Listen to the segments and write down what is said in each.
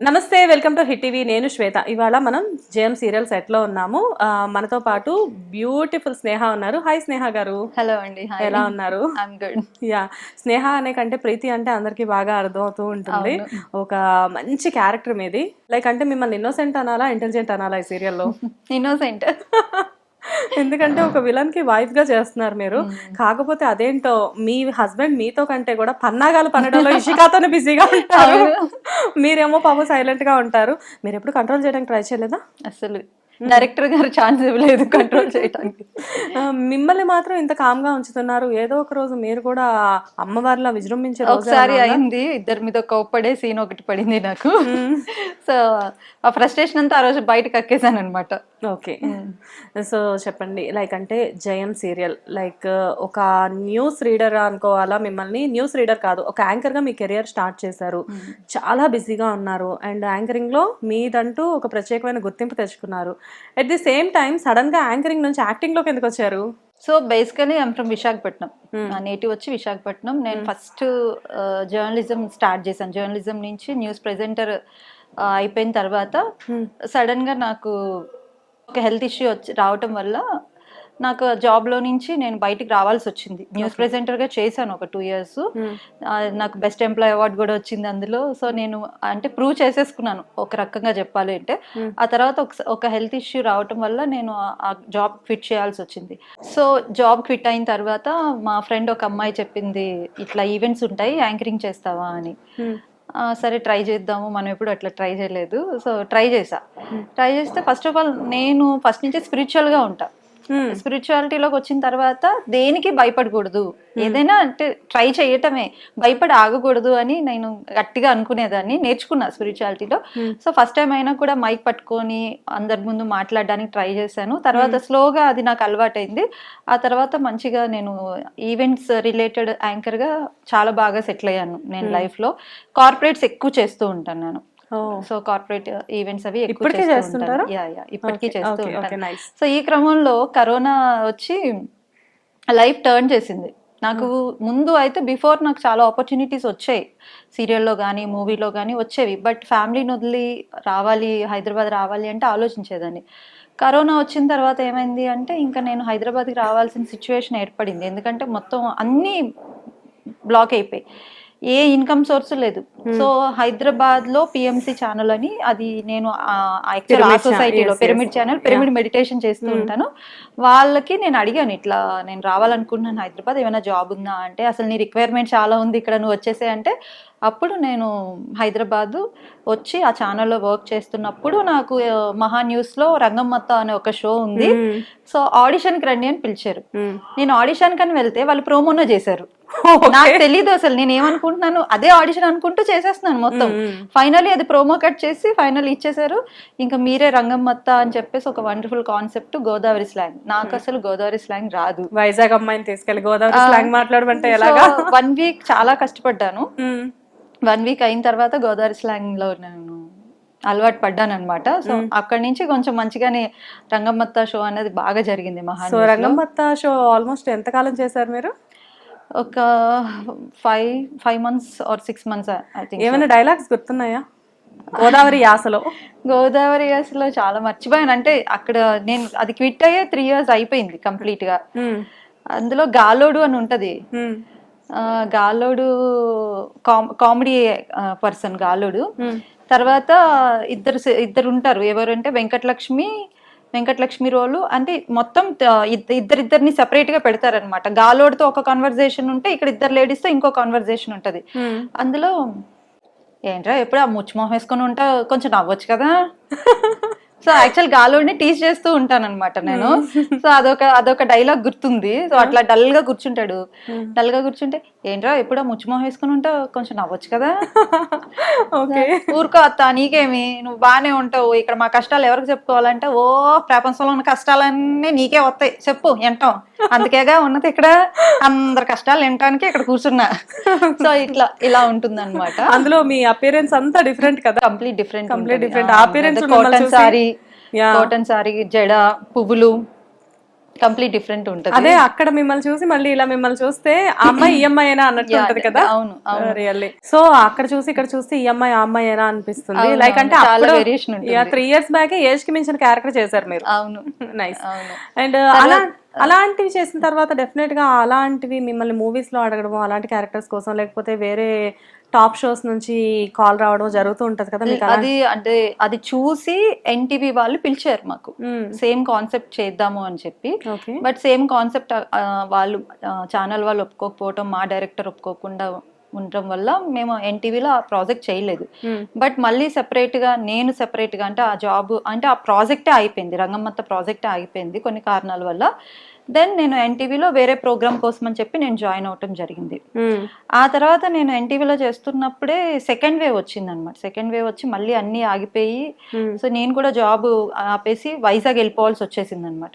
నమస్తే welcome to hit TV. నేను శ్వేత. ఇవాళ మనం జేఎం సీరియల్ సెట్లో ఉన్నాము మనతో పాటు బ్యూటిఫుల్ స్నేహ ఉన్నారు. హాయ్ స్నేహ గారు. హలో అండి. ఎలా ఉన్నారు? యా స్నేహ అనే కంటే ప్రీతి అంటే అందరికి బాగా అర్థం అవుతూ ఉంటుంది ఒక మంచి క్యారెక్టర్ మీది. లైక్ అంటే మిమ్మల్ని ఇన్నోసెంట్ అనాలా ఇంటెలిజెంట్ అనాలా ఈ సీరియల్లో? ఇన్నోసెంట్ ఎందుకంటే ఒక విలన్కి వైఫ్గా చేస్తున్నారు మీరు. కాకపోతే అదేంటో మీ హస్బెండ్ మీతో కంటే కూడా పన్నాగాలు పన్నడంలో ఇషికాతోనే బిజీగా ఉంటారు. మీరేమో పాపం సైలెంట్గా ఉంటారు. మీరు ఎప్పుడు కంట్రోల్ చేయడానికి ట్రై చేయలేదా? అసలు డైరెక్టర్ గారు ఛాన్స్ ఇవ్వలేదు కంట్రోల్ చేయడానికి మిమ్మల్ని మాత్రం ఇంత కామ్గా ఉంచుతున్నారు. ఏదో ఒక రోజు మీరు కూడా అమ్మవారిలా విజృంభించే ఒకసారి అయింది. ఇద్దరి మీద కోప్పడే సీన్ ఒకటి పడింది నాకు. సో ఆ ఫ్రస్ట్రేషన్ అంతా ఆ రోజు బయటకు కక్కేసాను అనమాట ఓకే. సో చెప్పండి. లైక్ అంటే జయం సీరియల్. లైక్ ఒక న్యూస్ రీడర్ అనుకోవాలా మిమ్మల్ని? న్యూస్ రీడర్ కాదు ఒక యాంకర్గా మీ కెరియర్ స్టార్ట్ చేశారు. చాలా బిజీగా ఉన్నారు. అండ్ యాంకరింగ్లో మీదంటూ ఒక ప్రత్యేకమైన గుర్తింపు తెచ్చుకున్నారు. అట్ ది సేమ్ టైం సడన్గా యాంకరింగ్ నుంచి యాక్టింగ్లోకి ఎందుకు వచ్చారు? So basically I'm from Visakhapatnam. నా నేటివ్ వచ్చి విశాఖపట్నం. నేను ఫస్ట్ జర్నలిజం స్టార్ట్ చేశాను. జర్నలిజం నుంచి న్యూస్ ప్రెజెంటర్ అయిపోయిన తర్వాత సడన్గా నాకు ఒక హెల్త్ ఇష్యూ వచ్చి రావటం వల్ల నాకు జాబ్లో నుంచి నేను బయటికి రావాల్సి వచ్చింది. న్యూస్ ప్రెజెంటర్గా చేశాను ఒక టూ ఇయర్స్ నాకు బెస్ట్ ఎంప్లాయ్ అవార్డు కూడా వచ్చింది అందులో. సో నేను అంటే ప్రూవ్ చేసేసుకున్నాను. ఒక రకంగా చెప్పాలి అంటే. ఆ తర్వాత ఒక ఒక హెల్త్ ఇష్యూ రావటం వల్ల నేను ఆ- జాబ్ క్విట్ చేయాల్సి వచ్చింది. సో జాబ్ క్విట్ అయిన తర్వాత మా ఫ్రెండ్ ఒక అమ్మాయి చెప్పింది ఇట్లా ఈవెంట్స్ ఉంటాయి యాంకరింగ్ చేస్తావా? అని. ఆ, సరే ట్రై చేద్దాము మనం ఎప్పుడు అట్లా ట్రై చేయలేదు. సో ట్రై చేసా. ట్రై చేస్తే ఫస్ట్ ఆఫ్ ఆల్ నేను ఫస్ట్ నుంచి స్పిరిచువల్గా ఉంటా. స్పిరిచువాలిటీలోకి వచ్చిన తర్వాత దేనికి భయపడకూడదు. ఏదైనా అంటే ట్రై చేయటమే. భయపడి ఆగకూడదు అని నేను గట్టిగా అనుకునేదాన్ని నేర్చుకున్నా స్పిరిచువాలిటీలో. సో ఫస్ట్ టైం అయినా కూడా మైక్ పట్టుకొని అందరి ముందు మాట్లాడడానికి ట్రై చేశాను. తర్వాత స్లోగా అది నాకు అలవాటైంది. ఆ తర్వాత మంచిగా నేను ఈవెంట్స్ రిలేటెడ్ యాంకర్గా చాలా బాగా సెటిల్ అయ్యాను నేను లైఫ్లో. కార్పొరేట్స్ ఎక్కువ చేస్తూ ఉంటాను నేను. సో కార్పొరేట్ ఈవెంట్స్ అవి ఇప్పటికీ చేస్తూ చేస్తుంటారా? ఉంటాను. యా యా ఇప్పటికీ చేస్తూ నైస్ సో ఈ క్రమంలో కరోనా వచ్చి లైఫ్ టర్న్ చేసింది. నాకు ముందు అయితే బిఫోర్ నాకు చాలా ఆపర్చునిటీస్ వచ్చాయి. సీరియల్లో కానీ మూవీలో కానీ వచ్చేవి. బట్ ఫ్యామిలీని వదిలి రావాలి హైదరాబాద్ రావాలి అంటే ఆలోచించేదాన్ని. కరోనా వచ్చిన తర్వాత ఏమైంది అంటే ఇంకా నేను హైదరాబాద్కి రావాల్సిన సిచ్యువేషన్ ఏర్పడింది. ఎందుకంటే మొత్తం అన్నీ బ్లాక్ అయిపోయి ఏ ఇన్కమ్ సోర్స్ లేదు. సో హైదరాబాద్లో పిఎంసి ఛానల్ అని అది నేను యాక్చువల్ ఆ సొసైటీలో. పిరమిడ్ ఛానల్ పిరమిడ్ మెడిటేషన్ చేస్తూ ఉంటాను. వాళ్ళకి నేను అడిగాను ఇట్లా నేను రావాలనుకుంటున్నాను హైదరాబాద్ ఏమైనా జాబ్ ఉందా అంటే అసలు నీ రిక్వైర్మెంట్ చాలా ఉంది ఇక్కడ నువ్వు వచ్చేసే అంటే అప్పుడు నేను హైదరాబాద్ వచ్చి ఆ ఛానల్లో వర్క్ చేస్తున్నప్పుడు నాకు మహా న్యూస్లో రంగమ్మత్త అనే ఒక షో ఉంది. సో ఆడిషన్కి రండి అని పిలిచారు. నేను ఆడిషన్ కని వెళ్తే వాళ్ళు ప్రోమోనో చేశారు. నాకు తెలీదు అసలు. నేను ఏమనుకుంటున్నాను? అదే ఆడిషన్ అనుకుంటూ చేసేస్తున్నాను మొత్తం. ఫైనల్లీ అది ప్రోమో కట్ చేసి ఫైనల్ ఇచ్చేసారు ఇంకా మీరే రంగమ్మత్త అని చెప్పేసి ఒక వండర్ఫుల్ కాన్సెప్ట్ గోదావరి స్లాంగ్ నాకు అసలు గోదావరి స్లాంగ్ రాదు. వైజాగ్ అమ్మాయిని తీసుకెళ్ళి గోదావరి స్లాంగ్ మాట్లాడమంటే ఎలాగా? వన్ వీక్ చాలా కష్టపడ్డాను. వన్ వీక్ అయిన తర్వాత గోదావరి స్లాంగ్లో నేను అలవాటు పడ్డాను అనమాట సో అక్కడి నుంచి కొంచెం మంచిగానే రంగమ్మత్త షో అనేది బాగా జరిగింది మహా సో రంగమ్మత్త షో ఆల్మోస్ట్ ఎంతకాలం చేశారు మీరు? ఒక five five months or six months I think ఏమైనా డైలాగ్స్ గుర్తున్నాయా? గోదావరి యాసలో? గోదావరి అసలు చాలా మర్చిపోయాను. అంటే అక్కడ నేను అది క్విట్ అయ్యే త్రీ ఇయర్స్ అయిపోయింది కంప్లీట్గా. అందులో గాలోడు అని ఉంటది. Galodu comedy person Galodu. తర్వాత ఇద్దరు ఇద్దరు ఉంటారు. ఎవరంటే వెంకటలక్ష్మి వెంకటలక్ష్మి రోలు అంటే మొత్తం ఇద్దరిద్దరిని సెపరేట్గా పెడతారనమాట గాలోడితో ఒక కాన్వర్జేషన్ ఉంటే ఇక్కడ ఇద్దరు లేడీస్తో ఇంకో కాన్వర్జేషన్ ఉంటది. అందులో ఏంట్రా ఎప్పుడు ఆ ముచ్చిమొహం వేసుకొని ఉంటా? కొంచెం నవ్వచ్చు కదా? సో యాక్చువల్ గాలోడిని టీచ్ చేస్తూ ఉంటాను అనమాట నేను సో అదొక అదొక డైలాగ్ గుర్తుంది. సో అట్లా డల్గా కూర్చుంటాడు. డల్గా కూర్చుంటే ఏంట్రా ఎప్పుడు ముచ్చిమొహం వేసుకొని ఉంటా కొంచెం నవ్వచ్చు కదా? ఊరుకో అత్త నీకేమి? నువ్వు బాగానే ఉంటావు. ఇక్కడ మా కష్టాలు ఎవరికి చెప్పుకోవాలంటే ఓ ప్రపంచంలో ఉన్న కష్టాలన్నీ నీకే వస్తాయి. చెప్పు వింటాం. అందుకేగా ఉన్నది ఇక్కడ. అందరి కష్టాలు వినటానికి ఇక్కడ కూర్చున్నా. సో ఇట్లా ఇలా ఉంటుంది అనమాట అందులో మీ అపియరెన్స్ అంతా డిఫరెంట్ కదా? కంప్లీట్ డిఫరెంట్ మిమ్మల్ని కాటన్ చూసి- సారీ. కాటన్ సారీ జడ పువ్వులు కంప్లీట్ డిఫరెంట్ ఉంటుంది. అదే అక్కడ మిమ్మల్ని చూసి మళ్ళీ ఇలా మిమ్మల్ని చూస్తే అమ్మాయి ఈ అమ్మాయినా అన్నట్టు Yeah, ఉంటది కదా? అవును. రియల్లీ సో అక్కడ చూసి ఇక్కడ చూస్తే ఈ అమ్మాయి ఆ అమ్మాయినా అనిపిస్తుంది. అవును, లైక్ అంటే. త్రీ ఇయర్స్ బ్యాక్ ఏజ్కి మించిన క్యారెక్టర్ చేశారు మీరు. అవును నైస్ అండ్ అలా అలాంటివి చేసిన తర్వాత డెఫినెట్గా అలాంటివి మిమ్మల్ని మూవీస్లో అడగడం అలాంటి క్యారెక్టర్స్ కోసం లేకపోతే వేరే టాప్ షోస్ నుంచి కాల్ రావడం జరుగుతూ ఉంటది కదా మీకు అది అంటే అది చూసి ఎన్టీవీ వాళ్ళు పిలిచారు మాకు. సేమ్ కాన్సెప్ట్ చేద్దాము అని చెప్పి. బట్ సేమ్ కాన్సెప్ట్ వాళ్ళు ఛానల్ వాళ్ళు ఒప్పుకోకపోవటం మా డైరెక్టర్ ఒప్పుకోకుండా ఉండటం వల్ల మేము ఎన్టీవీలో ఆ ప్రాజెక్ట్ చేయలేదు. బట్ మళ్ళీ సెపరేట్గా నేను సెపరేట్గా అంటే ఆ జాబ్ అంటే ఆ ప్రాజెక్టే అయిపోయింది. రంగమ్మత్త ప్రాజెక్టే అయిపోయింది కొన్ని కారణాల వల్ల. దెన్ నేను ఎన్టీవీలో వేరే ప్రోగ్రామ్ కోసం అని చెప్పి నేను జాయిన్ అవటం జరిగింది. ఆ తర్వాత నేను ఎన్టీవీలో చేస్తున్నప్పుడే సెకండ్ వేవ్ వచ్చింది అనమాట సెకండ్ వేవ్ వచ్చి మళ్ళీ అన్నీ ఆగిపోయి సో నేను కూడా జాబ్ ఆపేసి వైజాగ్ వెళ్ళిపోవాల్సి వచ్చేసింది అనమాట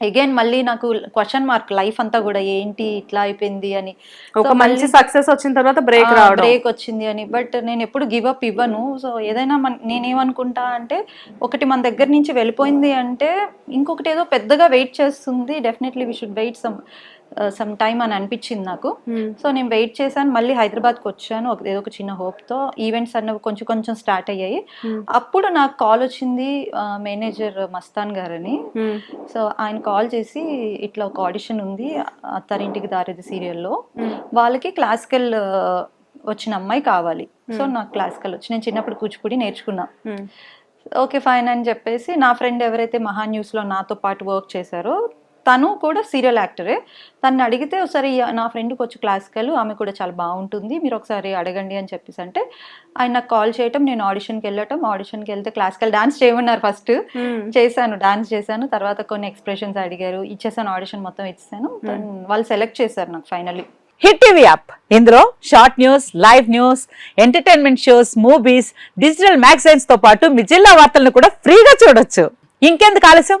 అగైన్ మళ్ళీ నాకు క్వశ్చన్ మార్క్ లైఫ్ అంతా కూడా ఏంటి ఇట్లా అయిపోయింది అని. ఒక మంచి సక్సెస్ వచ్చిన తర్వాత బ్రేక్ రావడం. బ్రేక్ వచ్చింది అని. బట్ నేను ఎప్పుడు గివ్ అప్ ఇవ్వను. సో ఏదైనా మన నేనేమనుకుంటా అంటే ఒకటి మన దగ్గర నుంచి వెళ్ళిపోయింది అంటే ఇంకొకటి ఏదో పెద్దగా వెయిట్ చేస్తుంది. Definitely we should wait some some time అని అనిపించింది నాకు. సో నేను వెయిట్ చేశాను. మళ్ళీ హైదరాబాద్కి వచ్చాను. ఒక ఏదో ఒక చిన్న హోప్తో ఈవెంట్స్ అన్నవి కొంచెం కొంచెం స్టార్ట్ అయ్యాయి. అప్పుడు నాకు కాల్ వచ్చింది మేనేజర్ మస్తాన్ గారని. సో ఆయన కాల్ చేసి ఇట్లా ఒక ఆడిషన్ ఉంది అత్తారింటికి దారేది సీరియల్లో వాళ్ళకి క్లాసికల్ వచ్చిన అమ్మాయి కావాలి. సో నాకు క్లాసికల్ వచ్చి నేను చిన్నప్పుడు కూచిపూడి నేర్చుకున్నా. ఓకే ఫైన్ అని చెప్పేసి నా ఫ్రెండ్ ఎవరైతే మహా న్యూస్లో నాతో పాటు వర్క్ చేశారో తను కూడా సీరియల్ యాక్టరే తను అడిగితే ఒకసారి నా ఫ్రెండ్కి వచ్చి క్లాసికల్ ఆమె కూడా చాలా బాగుంటుంది. మీరు ఒకసారి అడగండి అని చెప్పేసి అంటే ఆయన నాకు కాల్ చేయటం నేను ఆడిషన్కి వెళ్ళటం ఆడిషన్కి వెళ్తే క్లాసికల్ డాన్స్ చేయమన్నారు ఫస్ట్ చేశాను డాన్స్ చేశాను. తర్వాత కొన్ని ఎక్స్ప్రెషన్స్ అడిగారు ఇచ్చేసాను ఆడిషన్ మొత్తం ఇచ్చేసాను వాళ్ళు సెలెక్ట్ చేశారు నాకు ఫైనల్లీ హిట్ టీవీ యాప్ ఇందులో short news live news entertainment shows movies digital మ్యాగజైన్స్తో పాటు మీ జిల్లా వార్తలను కూడా ఫ్రీగా చూడొచ్చు. ఇంకెందుకు ఆలస్యం?